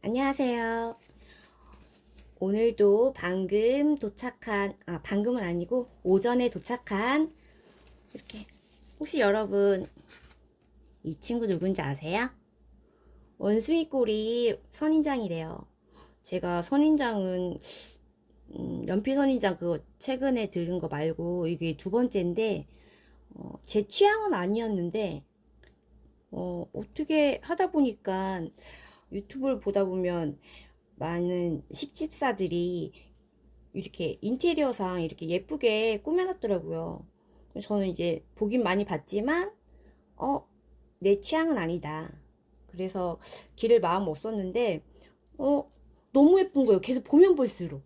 안녕하세요. 오늘도 방금 도착한, 아, 방금은 아니고 오전에 도착한, 이렇게, 혹시 여러분, 이 친구 누군지 아세요? 원숭이 꼬리 선인장이래요. 제가 선인장은, 음, 연필 선인장 그거 최근에 들은 거 말고 이게 두 번째인데, 어, 제 취향은 아니었는데, 어, 어떻게 하다 보니까 유튜브를 보다 보면 많은 식집사들이 이렇게 인테리어상 이렇게 예쁘게 꾸며놨더라고요. 저는 이제 보긴 많이 봤지만, 어, 내 취향은 아니다. 그래서 기를 마음 없었는데, 어, 너무 예쁜 거예요. 계속 보면 볼수록.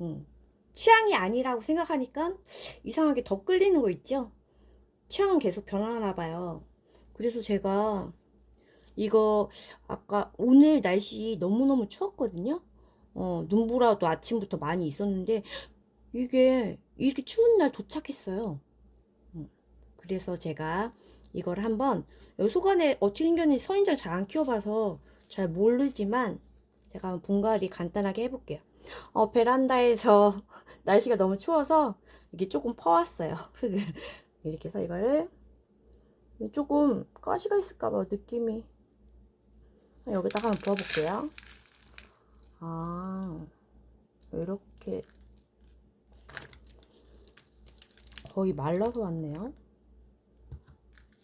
음. 취향이 아니라고 생각하니까 이상하게 더 끌리는 거 있죠? 취향은 계속 변하나 봐요. 그래서 제가 이거 아까 오늘 날씨 너무너무 추웠거든요. 어, 눈보라도 아침부터 많이 있었는데 이게 이렇게 추운 날 도착했어요. 음, 그래서 제가 이걸 한번 여기 소간에 어떻게 생겼는지 선인장 잘 안 키워봐서 잘 모르지만 제가 한번 분갈이 간단하게 해볼게요. 어, 베란다에서 날씨가 너무 추워서 이게 조금 퍼왔어요. 이렇게 해서 이거를 조금 가시가 있을까봐 느낌이 여기다가 한번 부어볼게요. 아, 이렇게 거의 말라서 왔네요.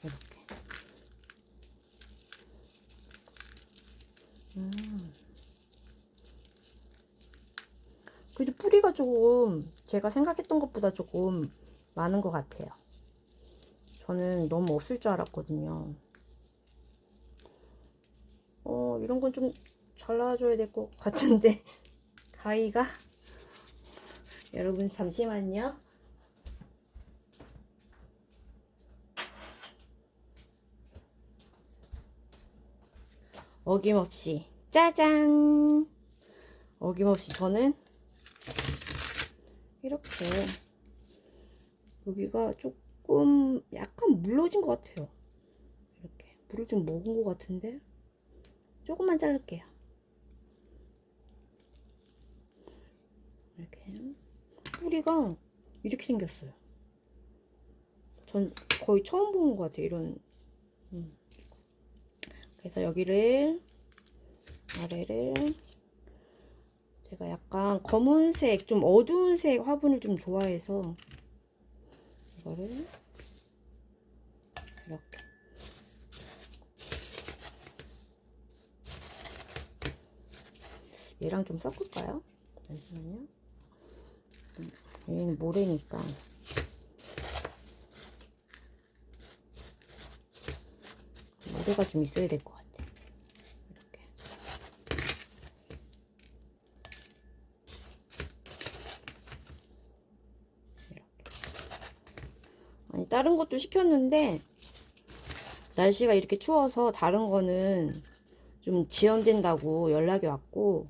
이렇게. 음. 그래도 뿌리가 조금 제가 생각했던 것보다 조금 많은 것 같아요. 저는 너무 없을 줄 알았거든요. 어, 이런 건 좀 잘라줘야 될 것 같은데, 가위가. 여러분, 잠시만요. 어김없이, 짜잔! 어김없이 저는 이렇게 여기가 조금 약간 물러진 것 같아요. 이렇게 물을 좀 먹은 것 같은데 조금만 자를게요. 이렇게 뿌리가 이렇게 생겼어요. 전 거의 처음 본 것 같아요. 이런 음. 그래서 여기를 아래를 제가 약간 검은색 좀 어두운 색 화분을 좀 좋아해서 이거를 이렇게 얘랑 좀 섞을까요? 잠시만요. 음, 얘는 모래니까 모래가 좀 있어야 될 것 같아. 이렇게. 이렇게. 아니 다른 것도 시켰는데 날씨가 이렇게 추워서 다른 거는 좀 지연된다고 연락이 왔고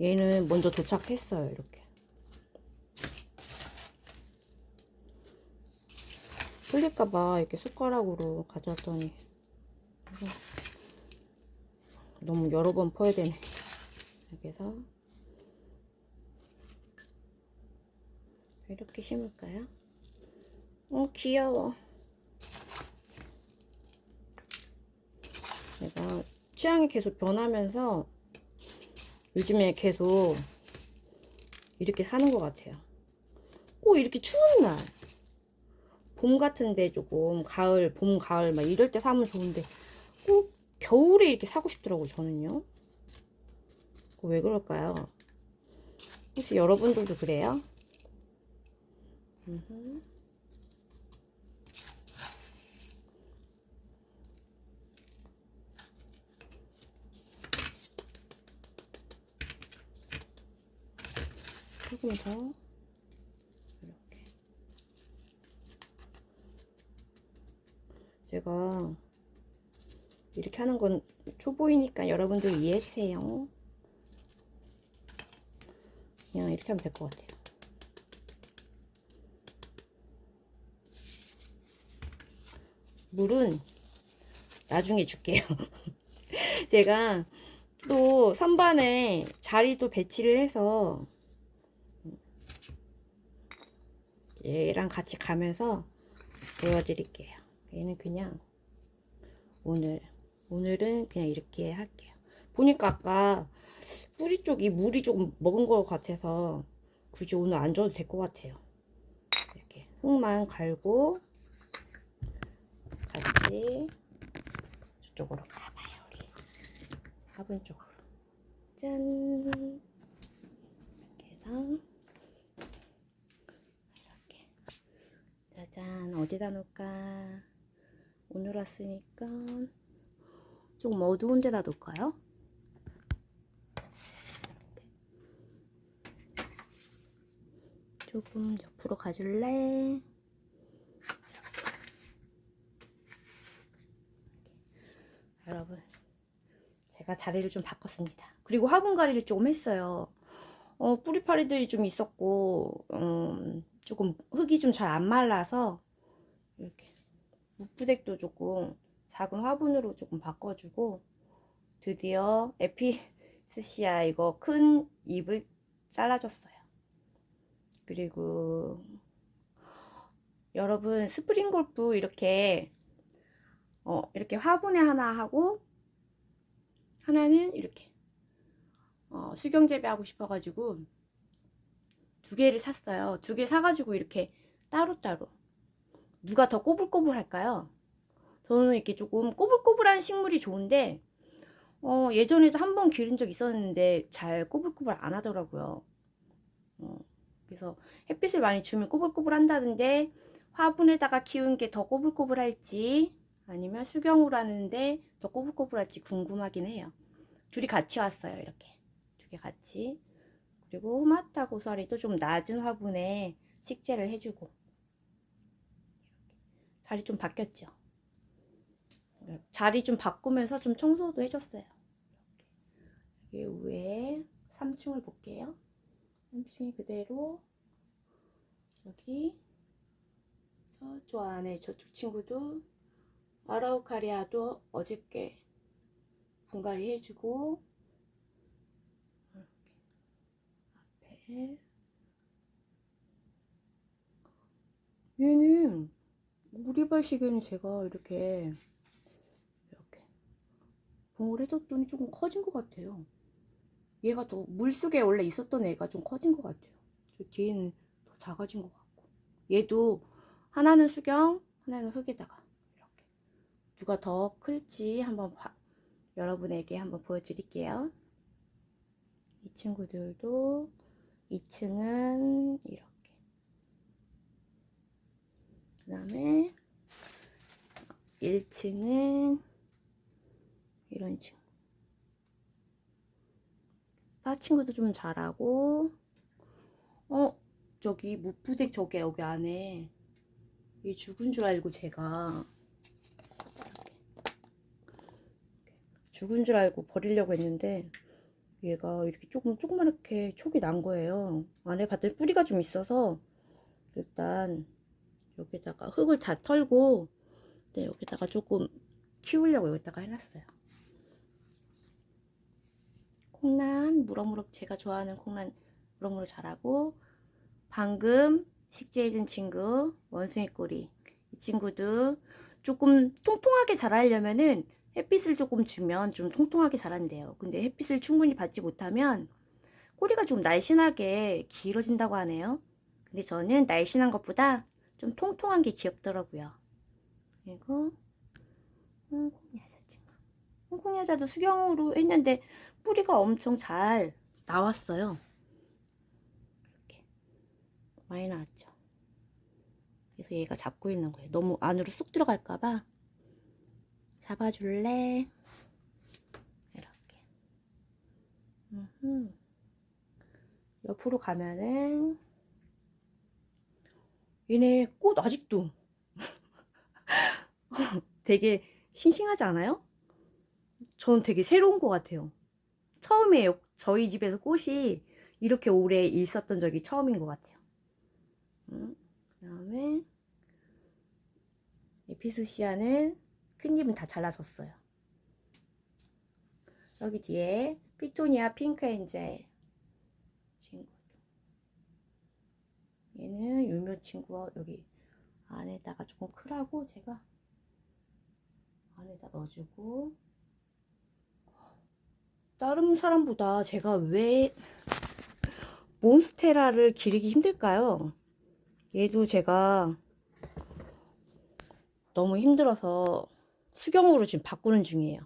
얘는 먼저 도착했어요 이렇게. 흘릴까봐 이렇게 숟가락으로 가져왔더니 너무 여러 번 퍼야 되네. 이렇게 해서 이렇게 심을까요? 어 귀여워. 제가 취향이 계속 변하면서 요즘에 계속 이렇게 사는 것 같아요. 꼭 이렇게 추운 날, 봄 같은데 조금 가을, 봄, 가을 막 이럴 때 사면 좋은데 꼭 겨울에 이렇게 사고 싶더라고요. 저는요. 왜 그럴까요? 혹시 여러분들도 그래요? 조금 더 이렇게 제가 이렇게 하는 건 초보이니까 여러분들 이해해 주세요. 그냥 이렇게 하면 될 것 같아요. 물은 나중에 줄게요. 제가 또 선반에 자리도 배치를 해서 얘랑 같이 가면서 보여드릴게요. 얘는 그냥 오늘 오늘은 그냥 이렇게 할게요. 보니까 아까 뿌리 쪽이 물이 조금 먹은 것 같아서 굳이 오늘 안 줘도 될 것 같아요. 이렇게 흙만 갈고 같이 저쪽으로 가봐요 우리 화분 쪽으로 짠 이렇게 해서 이렇게 짜잔 어디다 놓을까 오늘 왔으니까 조금 어두운 데다 놓을까요? 조금 옆으로 가줄래? 여러분 제가 자리를 좀 바꿨습니다 그리고 화분 가리를 조금 했어요 어, 뿌리파리들이 좀 있었고 음, 조금 흙이 좀 잘 안 말라서 이렇게 무프덱도 조금 작은 화분으로 조금 바꿔주고 드디어 에피스시아 이거 큰 잎을 잘라줬어요. 그리고 여러분 스프링 골프 이렇게 어, 이렇게 화분에 하나 하고 하나는 이렇게 어, 수경 재배하고 싶어가지고 두 개를 샀어요. 두 개 사가지고 이렇게 따로따로 누가 더 꼬불꼬불 할까요? 저는 이렇게 조금 꼬불꼬불한 식물이 좋은데 어, 예전에도 한 번 기른 적 있었는데 잘 꼬불꼬불 안 하더라고요. 어, 그래서 햇빛을 많이 주면 꼬불꼬불 한다던데 화분에다가 키운 게 더 꼬불꼬불할지 아니면 수경으로 하는데 더 꼬불꼬불할지 궁금하긴 해요. 둘이 같이 왔어요. 이렇게 두 개 같이. 그리고 후마타 고사리도 좀 낮은 화분에 식재를 해주고 자리 좀 바뀌었죠. 자리 좀 바꾸면서 좀 청소도 해줬어요. 여기 위에 3층을 볼게요. 3층이 그대로 여기 저쪽 안에 저쪽 친구도 아라우카리아도 어저께 분갈이 해주고 얘는 우리발 시계는 제가 이렇게 이렇게 봉을 해줬더니 조금 커진 것 같아요. 얘가 더 물속에 원래 있었던 애가 좀 커진 것 같아요. 저 뒤에는 더 작아진 것 같고 얘도 하나는 수경 하나는 흙에다가 이렇게 누가 더 클지 한번 봐- 여러분에게 한번 보여드릴게요. 이 친구들도 2층은 이렇게. 그 다음에 1층은 이런 친구 파 친구도 좀 잘하고. 어 저기 무프덱 저게 여기 안에 이 죽은 줄 알고 제가 죽은 줄 알고 버리려고 했는데 얘가 이렇게 조금 조그맣게 촉이 난 거예요. 안에 봤더니 뿌리가 좀 있어서 일단 여기다가 흙을 다 털고 네, 여기다가 조금 키우려고 여기다가 해놨어요. 콩란 무럭무럭 제가 좋아하는 콩란 무럭무럭 자라고 방금 식재해준 친구 원숭이 꼬리 이 친구도 조금 통통하게 자라려면은 햇빛을 조금 주면 좀 통통하게 자란대요. 근데 햇빛을 충분히 받지 못하면 꼬리가 좀 날씬하게 길어진다고 하네요. 근데 저는 날씬한 것보다 좀 통통한 게 귀엽더라고요. 그리고 홍콩야자 친구. 홍콩야자도 수경으로 했는데 뿌리가 엄청 잘 나왔어요. 이렇게 많이 나왔죠. 그래서 얘가 잡고 있는 거예요. 너무 안으로 쑥 들어갈까봐 잡아줄래? 이렇게. 옆으로 가면은 얘네 꽃 아직도 되게 싱싱하지 않아요? 전 되게 새로운 것 같아요. 처음이에요. 저희 집에서 꽃이 이렇게 오래 있었던 적이 처음인 것 같아요. 음, 그 다음에 에피스시아는 큰 잎은 다 잘라졌어요. 여기 뒤에 피토니아 핑크 엔젤 친구. 얘는 유묘 친구와 여기 안에다가 조금 크라고 제가 안에다 넣어주고 다른 사람보다 제가 왜 몬스테라를 기르기 힘들까요? 얘도 제가 너무 힘들어서 수경으로 지금 바꾸는 중이에요.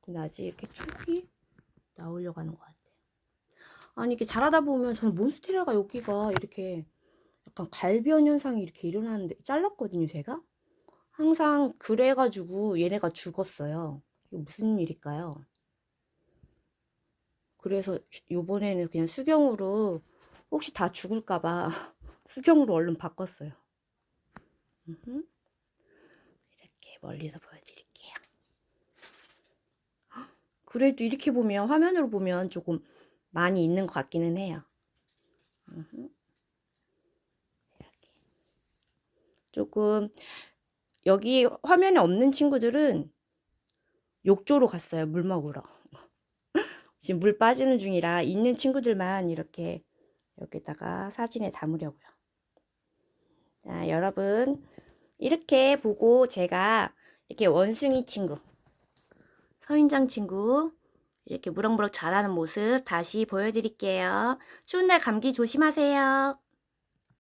근데 아직 이렇게 축이 나오려고 하는 것 같아요. 아니 이렇게 자라다 보면 저는 몬스테라가 여기가 이렇게 약간 갈변 현상이 이렇게 일어나는데 잘랐거든요 제가 항상 그래가지고 얘네가 죽었어요 이거 무슨 일일까요 그래서 요번에는 그냥 수경으로 혹시 다 죽을까봐 수경으로 얼른 바꿨어요 음흠. 멀리서 보여드릴게요 헉, 그래도 이렇게 보면 화면으로 보면 조금 많이 있는 것 같기는 해요. 조금 여기 화면에 없는 친구들은 욕조로 갔어요. 물 먹으러. 지금 물 빠지는 중이라 있는 친구들만 이렇게 여기다가 사진에 담으려고요. 자, 여러분 이렇게 보고 제가 이렇게 원숭이 친구, 서인장 친구 이렇게 무럭무럭 자라는 모습 다시 보여드릴게요. 추운 날 감기 조심하세요.